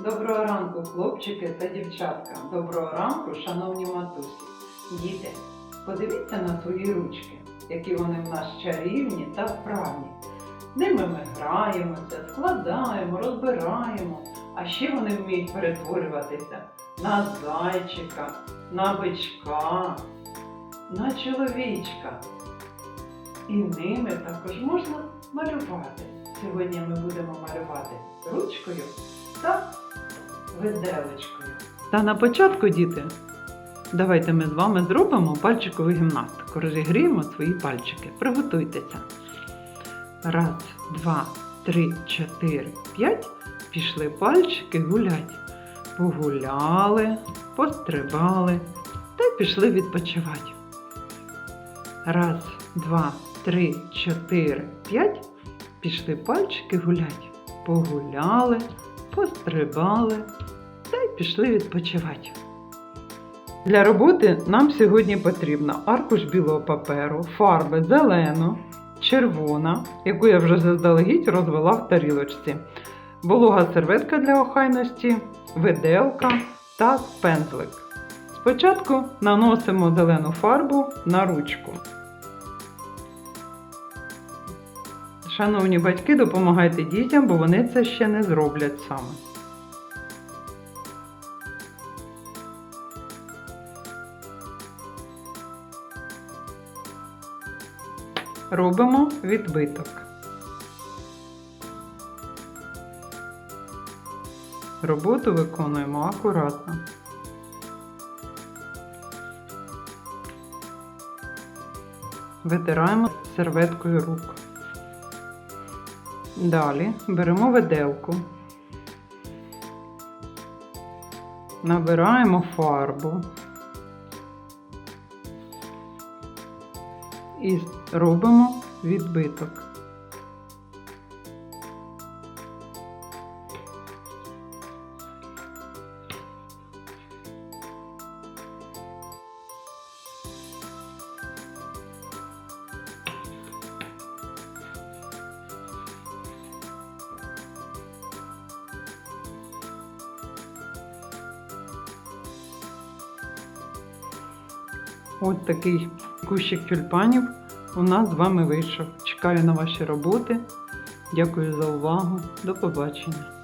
Доброго ранку, хлопчики та дівчатка. Доброго ранку, шановні матусі. Діти, подивіться на свої ручки, які вони в нас чарівні та вправні. Ними ми граємося, складаємо, розбираємо, а ще вони вміють перетворюватися на зайчика, на бичка, на чоловічка. І ними також можна малювати. Сьогодні ми будемо малювати ручкою та виделочкою. Та на початку, діти, давайте ми з вами зробимо пальчикову гімнастику. Розігріємо свої пальчики. Приготуйтеся. Раз, два, три, чотири, п'ять. Пішли пальчики гулять. Погуляли, пострибали та пішли відпочивати. Раз, два, три, чотири, п'ять. Пішли пальчики гулять. Погуляли, пострибали та й пішли відпочивати. Для роботи нам сьогодні потрібно аркуш білого паперу, фарби зелено, червона, яку я вже заздалегідь розвела в тарілочці, волога серветка для охайності, виделка та пензлик. Спочатку наносимо зелену фарбу на ручку. Шановні батьки, допомагайте дітям, бо вони це ще не зроблять саме. Робимо відбиток. Роботу виконуємо акуратно. Витираємо серветкою рук. Далі беремо виделку, набираємо фарбу і робимо відбиток. Ось такий кущик тюльпанів у нас з вами вийшов. Чекаю на ваші роботи. Дякую за увагу. До побачення.